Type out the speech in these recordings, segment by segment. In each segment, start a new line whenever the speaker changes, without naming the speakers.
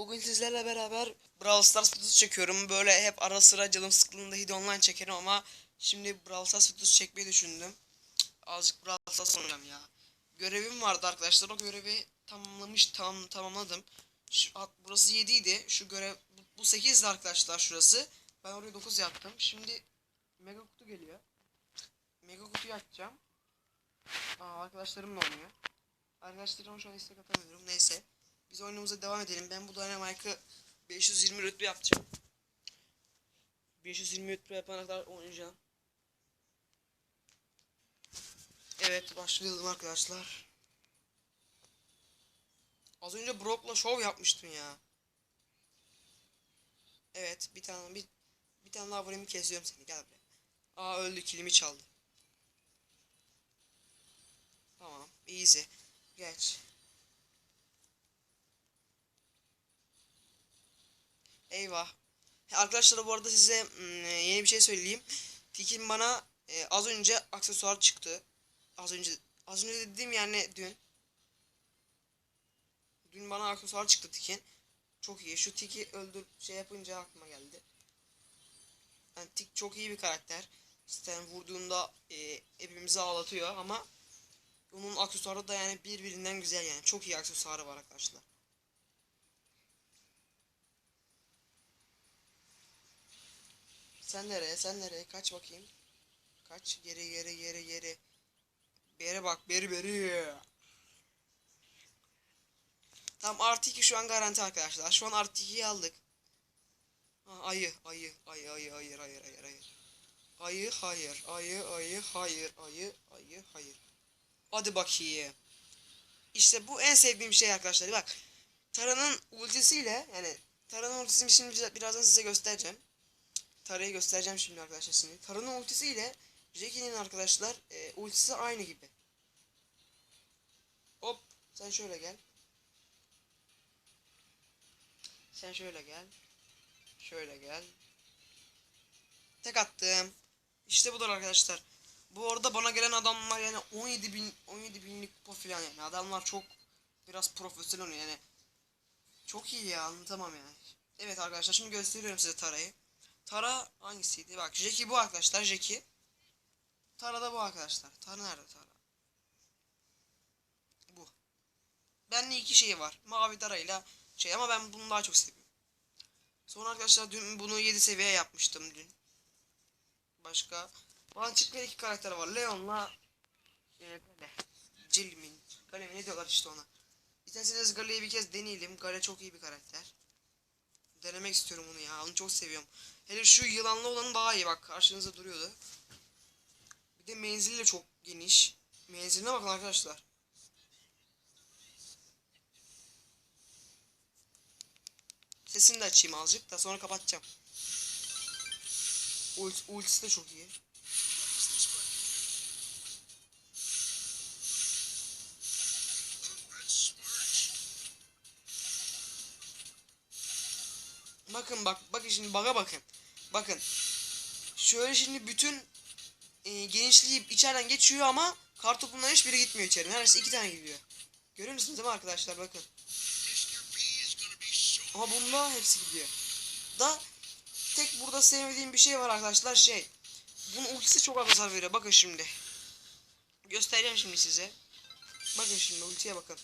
Bugün sizlerle beraber Brawl Stars videosu çekiyorum. Böyle hep ara sıra canım sıkıldığında Hide Online çekerim ama şimdi Brawl Stars videosu çekmeyi düşündüm. Cık, Azıcık Brawl Stars oynayacağım ya. Görevim vardı arkadaşlar. O görevi tamamlamış, tam tamamladım. Şu, at- burası 7 idi. Şu görev bu, bu 8'di arkadaşlar şurası. Ben oraya 9 yaptım. Şimdi mega kutu geliyor. Mega kutuyu açacağım. Aa, arkadaşlarımla oynuyor. Arkadaşlarıma şu an istek atamıyorum. Neyse. Biz oyunumuza devam edelim. Ben bu Dynamite'ı 520 rütbe yapacağım. 520 rütbe yapana kadar oynayacağım. Evet başlayalım arkadaşlar. Az önce Brock'la şov yapmıştım ya. Evet bir tane bir bir tane daha vurayım kesiyorum seni gel buraya. Aa öldü kilimi çaldı. Tamam easy. Geç. Eyvah. Arkadaşlar bu arada size mm, yeni bir şey söyleyeyim. Tikin bana e, az önce aksesuar çıktı. Az önce az önce dediğim yani dün. Dün bana aksesuar çıktı Tikin. Çok iyi. Şu Tiki öldür şey yapınca aklıma geldi. Yani Tik çok iyi bir karakter. Zaten vurduğunda e, hepimizi ağlatıyor ama onun aksesuarı da yani birbirinden güzel yani. Çok iyi aksesuarı var arkadaşlar. Sen nereye? Sen nereye? Kaç bakayım. Kaç? Geri geri geri geri. Beri bak beri beri. Tamam artı 2 şu an garanti arkadaşlar. Şu an artı 2'yi aldık. Ha, ayı ayı ayı ayı hayır hayır hayır hayır. Ayı hayır ayı ayı hayır ayı ayı hayır. Hadi bakayım. İşte bu en sevdiğim şey arkadaşlar. Bak. Tara'nın ultisiyle yani Tara'nın ultisini şimdi birazdan size göstereceğim. Tara'yı göstereceğim şimdi arkadaşlar şimdi. Tara'nın ultisiyle Jackie'nin arkadaşlar e, ultisi aynı gibi. Hop sen şöyle gel. Sen şöyle gel. Şöyle gel. Tek attım. İşte budur arkadaşlar. Bu arada bana gelen adamlar yani 17 bin 17 binlik kupa falan yani adamlar çok biraz profesyonel yani. Çok iyi ya anlatamam yani. Evet arkadaşlar şimdi gösteriyorum size Tara'yı. Tara hangisiydi? Bak Jackie bu arkadaşlar Jackie. Tara da bu arkadaşlar. Tara nerede Tara? Bu. Bende iki şey var. Mavi Tara'yla şey ama ben bunu daha çok seviyorum. Sonra arkadaşlar dün bunu 7 seviye yapmıştım dün. Başka bana çıkmayan iki karakter var. Leon'la e, Gale. Cilmin. Gale mi? ne diyorlar işte ona. İsterseniz Gale'yi bir kez deneyelim. Gale çok iyi bir karakter. Denemek istiyorum onu ya. Onu çok seviyorum. Hele şu yılanlı olanı daha iyi bak. Karşınızda duruyordu. Bir de menzili de çok geniş. Menziline bakın arkadaşlar. Sesini de açayım azıcık da sonra kapatacağım. Ult, ultisi de çok iyi. Bakın bak bakın şimdi baga bakın. Bakın. Şöyle şimdi bütün e, genişliği içeriden geçiyor ama kartopundan hiçbiri gitmiyor içeri. Neredeyse iki tane gidiyor. Görüyor musunuz değil mi arkadaşlar bakın. Ama bunda hepsi gidiyor. Da tek burada sevmediğim bir şey var arkadaşlar şey. Bunun ultisi çok hasar veriyor. Bakın şimdi. Göstereceğim şimdi size. Bakın şimdi ultiye bakın.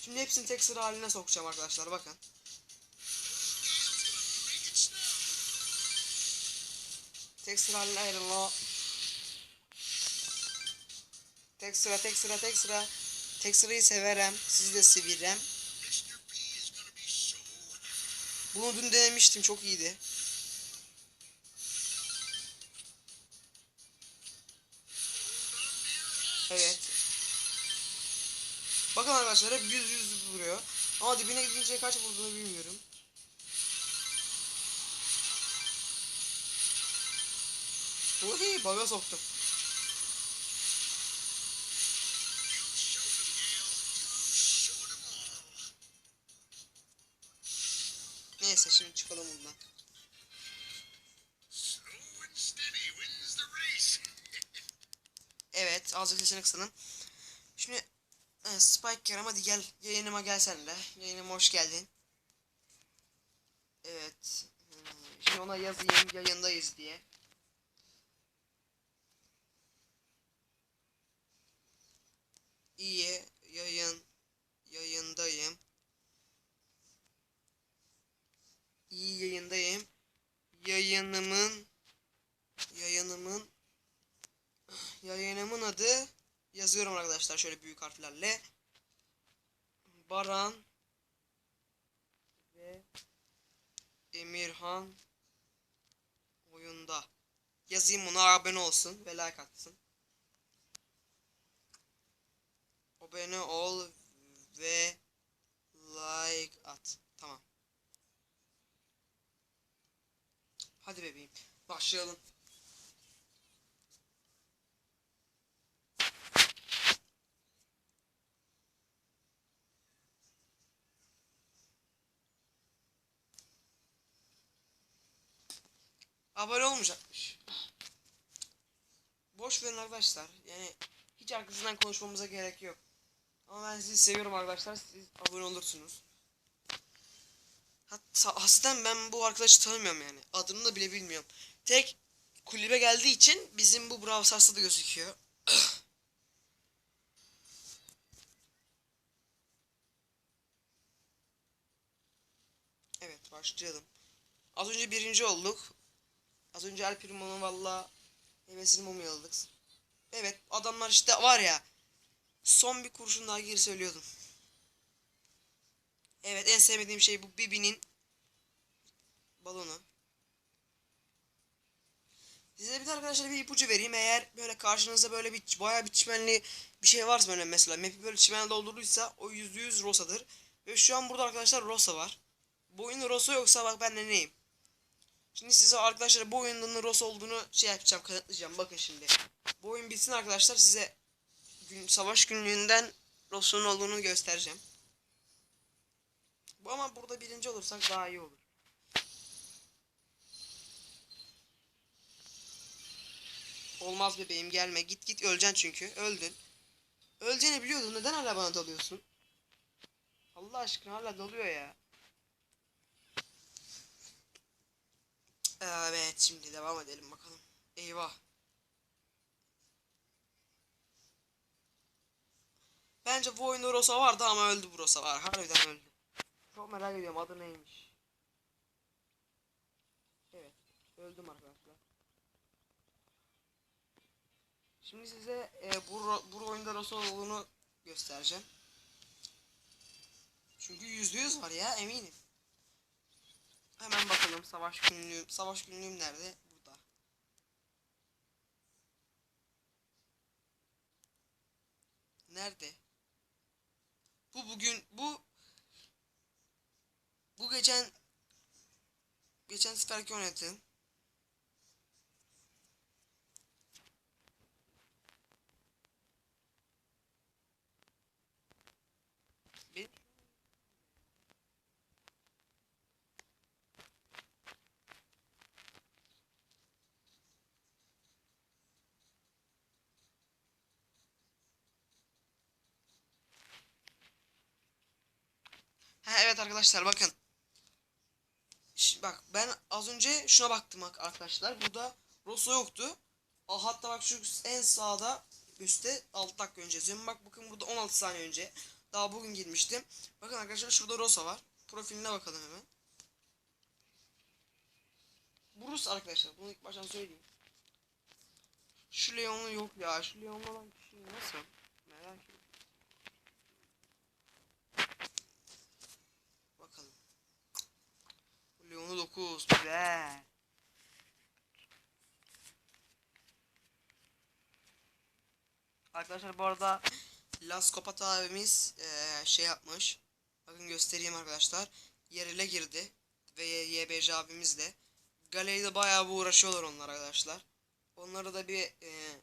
Şimdi hepsini tek sıra haline sokacağım arkadaşlar bakın. Tek sıra haline ayrılın o. Tek sıra tek sıra tek sıra. Tek sırayı severem. Sizi de sevirem. Bunu dün denemiştim çok iyiydi. Evet. Bakın arkadaşlar hep yüz yüz vuruyor. Ama dibine gidince kaç vurduğunu bilmiyorum. Uhi baga soktum. Neyse şimdi çıkalım bundan. Evet azıcık sesini kısalım. Şimdi e, Spike Kerem hadi gel yayınıma gel sen de. Yayınıma hoş geldin. Evet. Hmm, Şimdi ona yazayım yayındayız diye. İyi yayın yayındayım. İyi yayındayım. Yayınımın yayınımın yayınımın adı yazıyorum arkadaşlar şöyle büyük harflerle. Baran ve Emirhan oyunda. Yazayım buna abone olsun ve like atsın. Abone ol ve like at. Tamam. Hadi bebeğim. Başlayalım. Abone olmayacakmış. Boş verin arkadaşlar. Yani hiç arkasından konuşmamıza gerek yok. Ama ben sizi seviyorum arkadaşlar. Siz abone olursunuz. Hatta aslında ben bu arkadaşı tanımıyorum yani. Adını da bile bilmiyorum. Tek kulübe geldiği için bizim bu Brawl Stars'ta da gözüküyor. evet başlayalım. Az önce birinci olduk. Az önce El Primo'nun valla hevesini mumyaladık. Evet adamlar işte var ya. Son bir kurşun daha geri söylüyordum. Evet en sevmediğim şey bu Bibi'nin balonu. Size bir de arkadaşlar bir ipucu vereyim. Eğer böyle karşınızda böyle bir bayağı bir çimenli bir şey varsa böyle mesela map'i böyle çimenle doldurduysa o %100 Rosa'dır. Ve şu an burada arkadaşlar Rosa var. Bu oyunda Rosa yoksa bak ben de neyim? Şimdi size arkadaşlar bu oyunun Rosa olduğunu şey yapacağım kanıtlayacağım. Bakın şimdi. Bu oyun bitsin arkadaşlar size savaş günlüğünden Rosa'nın olduğunu göstereceğim. Bu ama burada birinci olursak daha iyi olur. Olmaz bebeğim gelme. Git git öleceksin çünkü. Öldün. Öleceğini biliyordun. Neden hala bana dalıyorsun? Allah aşkına hala dalıyor ya. Evet şimdi devam edelim bakalım. Eyvah. Bence bu oyunda Rosa vardı ama öldü bu Rosa var. Harbiden öldü. Çok merak ediyorum adı neymiş. Evet. Öldüm arkadaşlar. Şimdi size e, bu, bu oyunda Rosa olduğunu göstereceğim. Çünkü yüzde yüz var ya eminim. Hemen bakalım savaş günlüğüm. Savaş günlüğüm nerede? Burada. Nerede? Bu bugün bu bu geçen geçen seferki oynadığım Benim Ha evet arkadaşlar bakın. Ş- bak ben az önce şuna baktım bak arkadaşlar. Burada Rosso yoktu. Hatta bak şu en sağda üstte 6 dakika önce yazıyorum. Bak bakın burada 16 saniye önce. Daha bugün girmiştim. Bakın arkadaşlar şurada Rosa var. Profiline bakalım hemen. Bu Rus arkadaşlar. Bunu ilk baştan söyleyeyim. Şu Leon'lu yok ya. Şu Leon'lu olan kişi nasıl? Merak ediyorum. Bakalım. Leon'u 9. Güzel. Arkadaşlar bu arada Las Copat abimiz eee, şey yapmış. Bakın göstereyim arkadaşlar. Yerele girdi. Ve YBC abimiz de. Galeride bayağı bir uğraşıyorlar onlar arkadaşlar. Onlara da bir eee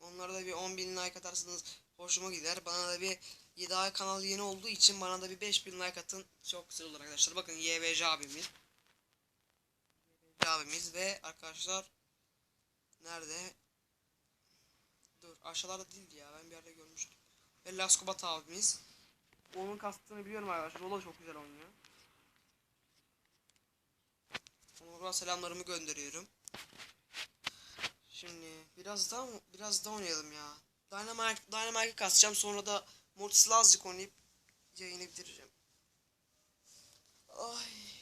onlara da bir 10.000 like atarsanız hoşuma gider. Bana da bir daha kanal yeni olduğu için bana da bir 5000 like atın. Çok güzel olur arkadaşlar. Bakın YBC abimiz. YBC abimiz ve arkadaşlar nerede? Dur aşağılarda değildi ya. Ben bir yerde görmüştüm. Ve Laskobat abimiz. Onun kastını biliyorum arkadaşlar. O da çok güzel oynuyor. Buradan selamlarımı gönderiyorum. Şimdi biraz daha biraz daha oynayalım ya. Dynamite Dynamite'ı kasacağım sonra da Mortis'la azıcık oynayıp yayını bitireceğim. Ay.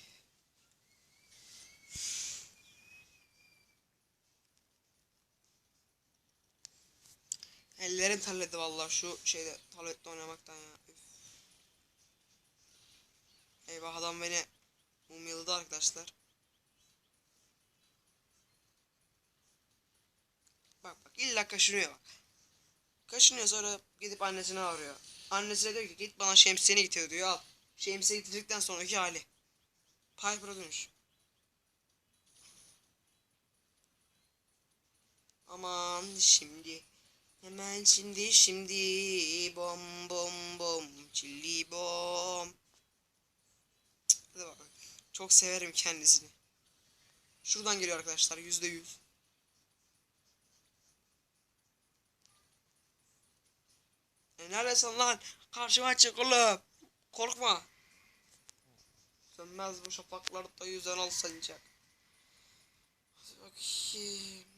Ellerim terledi vallahi şu şeyde tablette oynamaktan ya. Üf. Eyvah adam beni mumyaladı arkadaşlar. Bak bak illa kaşınıyor bak. Kaşınıyor sonra gidip annesine arıyor. Annesine diyor ki git bana şemsiyeni getir diyor al. Şemsiye getirdikten sonraki hali. Piper'a dönüş. Aman şimdi. Hemen şimdi şimdi bom bom bom çilli bom. Çok severim kendisini. Şuradan geliyor arkadaşlar yüzde yüz. E neredesin lan? Karşıma çık oğlum. Korkma. Sönmez bu şafaklarda yüzen al sancak. Hadi bakayım.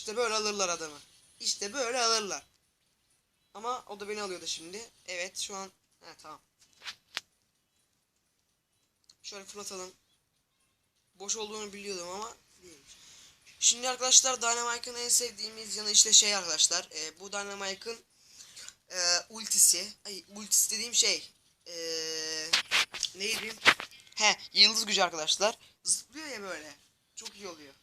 İşte böyle alırlar adamı. İşte böyle alırlar. Ama o da beni alıyordu şimdi. Evet şu an. He tamam. Şöyle fırlatalım. Boş olduğunu biliyordum ama. Şimdi arkadaşlar Dynamite'ın en sevdiğimiz yanı işte şey arkadaşlar. E, bu Dynamite'ın e, ultisi. Ay ultisi dediğim şey. E, neydi? He yıldız gücü arkadaşlar. Zıplıyor ya böyle. Çok iyi oluyor.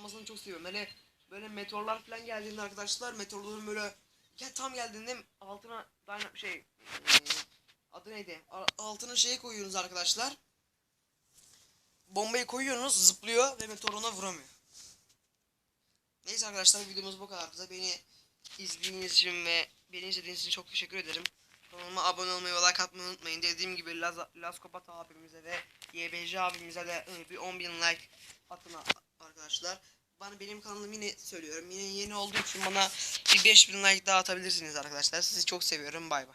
Zıplamasını çok seviyorum. Böyle böyle meteorlar falan geldiğinde arkadaşlar meteorların böyle ya tam geldiğinde altına Dynamite şey adı neydi? Altına şey koyuyorsunuz arkadaşlar bombayı koyuyorsunuz zıplıyor ve meteor vuramıyor. Neyse arkadaşlar videomuz bu kadar. Beni izlediğiniz için ve beni izlediğiniz için çok teşekkür ederim. Kanalıma abone olmayı ve like atmayı unutmayın. Dediğim gibi Laz, Laz Kopat abimize ve YBC abimize de bir 10.000 like atın a- arkadaşlar. Bana benim kanalım yine söylüyorum. Yine yeni olduğu için bana bir 5000 like daha atabilirsiniz arkadaşlar. Sizi çok seviyorum. Bay bay.